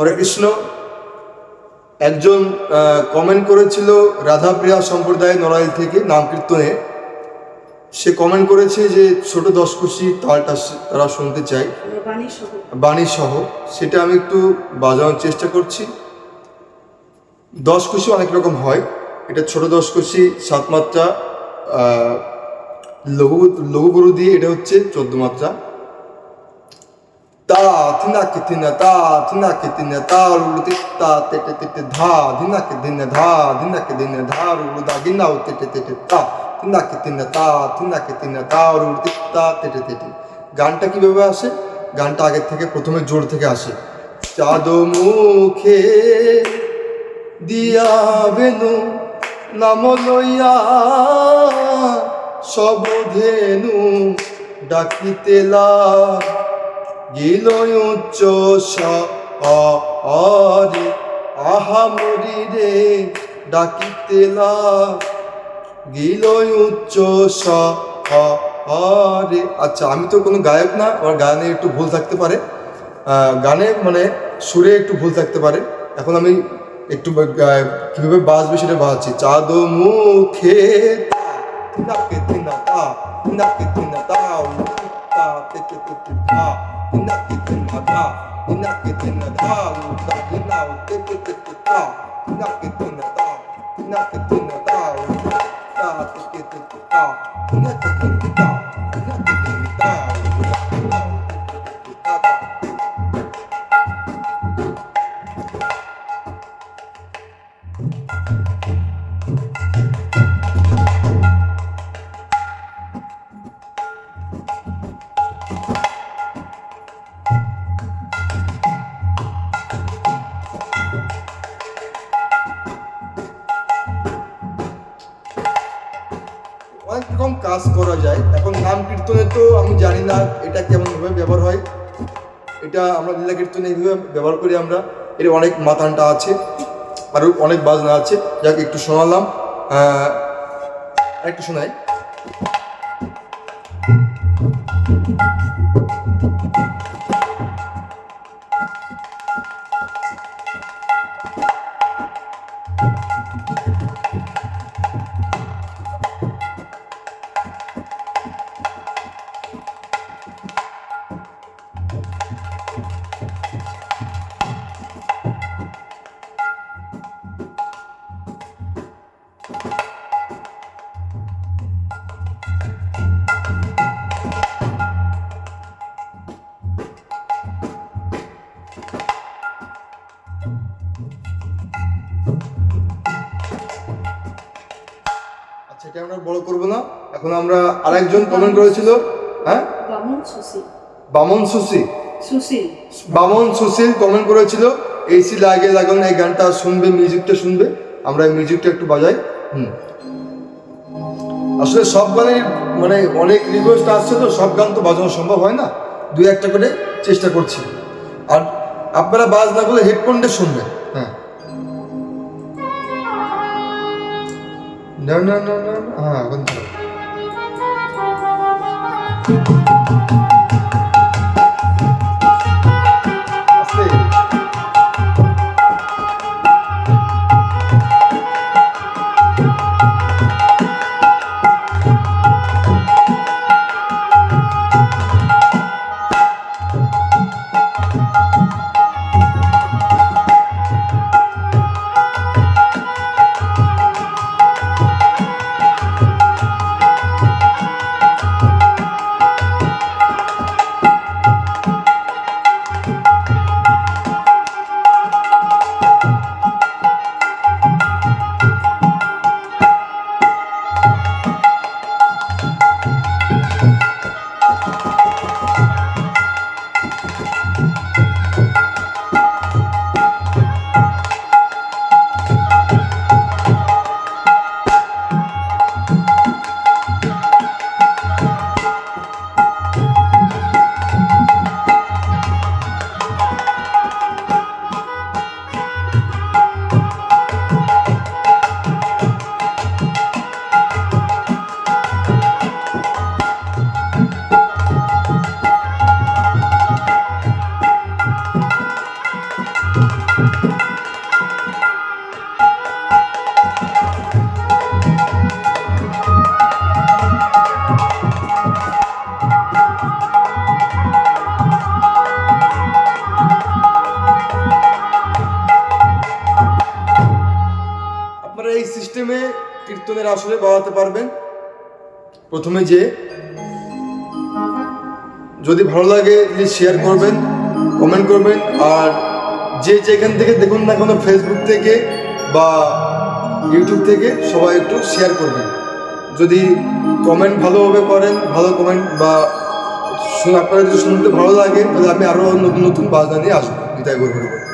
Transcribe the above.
হরে কৃষ্ণ। একজন কমেন্ট করেছিল রাধাপ্রিয়া সম্প্রদায় নড়াইল থেকে নাম কীর্তনে। সে কমেন্ট করেছে যে ছোট দশ খুশি তালটা তারা শুনতে চায়। বাণী সহ। সেটা আমি একটু বাজানোর চেষ্টা করছি। দশ খুশি অনেক রকম হয়। এটা ছোট দশ খুশি সাত মাত্রা লঘু লঘু গুরু দিয়ে এটা হচ্ছে চোদ্দ মাত্রা। তা থিনাকে থিনা তা থিনাকে থিনা তা রুলু তা তেটে তেটে ধা ধিনাকে ধিনে ধা ধিনাকে ধিনে ধা, রুলু দা গিনাও তেটে তেটে তা থিনাকে থিনা তা থিনাকে থিনা তা রুলু তা তেটে তেটে। গানটা কীভাবে আসে? গানটা আগের থেকে, প্রথমে জোর থেকে আসে। চাঁদ মুখে দিয়া বেনু নাম লইয়া সবধেনু ডাকিতেলা গিল উচ্চ সরে আহা মরি রে ডাকিতেলা গিল উচ্চ সরে আচ্ছা আমি তো কোনো গায়ক না, আমার গানে একটু ভুল থাকতে পারে। গানে মানে সুরে একটু ভুল থাকতে পারে। এখন আমি একটু কীভাবে বাজবে সেটা বাজাচ্ছি চাঁদ মুখে তিনাকে তিনা তা তিনাকে তিনা ta ta ta ta ta ta ta ta ta ta ta ta ta ta Thank you. রকম কাজ করা যায়, এখন নাম কীর্তনে তো আমি জানি না এটা কেমনভাবে ব্যবহার হয়। এটা আমরা লীলা কীর্তনে এইভাবে ব্যবহার করি আমরা। এর অনেক মাথানটা আছে, আরও অনেক বাজনা আছে। যাকে, একটু শোনালাম। একটু শোনাই। আচ্ছা এটা আমরা বড় করব না। এখন আমরা আরেকজন কমেন্ট করেছিল। হ্যাঁ? বামন সুশীল। সুশি সুশীল। বামন সুশীল কমেন্ট করেছিল এসি লাগে লাগান এই গানটা শুনবে মিউজিকটা শুনবে। আমরা এই মিউজিকটা একটু বাজাই। হুম। আসলে সব গানের মানে অনেক রিকোয়েস্ট আসছে তো সব গান তো বাজানো সম্ভব হয় না। দুই একটা করে চেষ্টা করছি। আর আপনারা বাজ না করলে হেডফোন দিয়ে শুনবেন। হ্যাঁ। না না না না না, হ্যাঁ সিস্টেমে কীর্তনের আসলে বাড়াতে পারবেন। প্রথমে যে যদি ভালো লাগে প্লিজ শেয়ার করবেন কমেন্ট করবেন, আর যে যেখান থেকে দেখুন না কোনো ফেসবুক থেকে বা ইউটিউব থেকে সবাই একটু শেয়ার করবেন। যদি কমেন্ট ভালোভাবে করেন, ভালো কমেন্ট বা আপনারা যদি শুনতে ভালো লাগে, তাহলে আমি আরও নতুন নতুন বাজনা নিয়ে আসব। গর্বের উপর